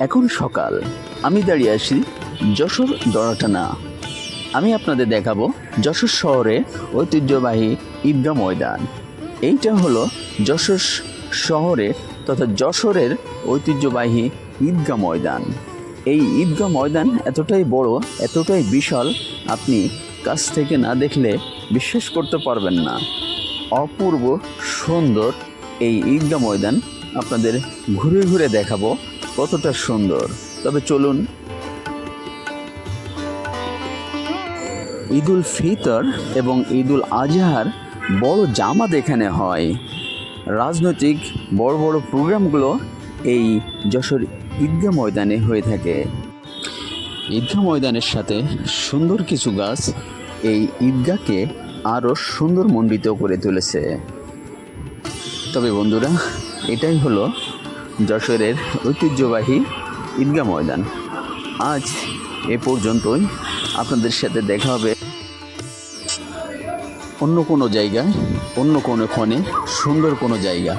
এখন সকাল। আমি দাঁড়িয়ে আছি যশোর দড়াটানা। আমি আপনাদের দেখাবো যশোর শহরে ঐতিহ্যবাহী ঈদগাহ ময়দান। এইটা হলো যশোর শহরে তথা যশোরের ঐতিহ্যবাহী ঈদগাহ ময়দান। এই ঈদগাহ ময়দান এতটাই বড়, এতটাই বিশাল, আপনি কাছ থেকে না দেখলে বিশ্বাস করতে পারবেন না। অপূর্ব সুন্দর এই ঈদগাহ ময়দান আপনাদের ঘুরে ঘুরে দেখাবো। কতটা সুন্দর। তবে চলুন। ঈদুল ফিতর এবং ঈদুল আজহার বড় জামাত এখানে হয়। রাজনৈতিক বড় বড় প্রোগ্রামগুলো এই যশোর ঈদগাহ ময়দানে হয়ে থাকে। ঈদগাহ ময়দানের সাথে সুন্দর কিছু গাছ এই ঈদগাহকে আরও সুন্দর মণ্ডিত করে তুলেছে। তবে বন্ধুরা, এটাই হলো যশোরের ঐতিহ্যবাহী ঈদগাহ ময়দান। আজ এ পর্যন্তই। আপনাদের সাথে দেখা হবে অন্য কোনো জায়গায়, অন্য কোনো ক্ষণে, সুন্দর কোনো জায়গা।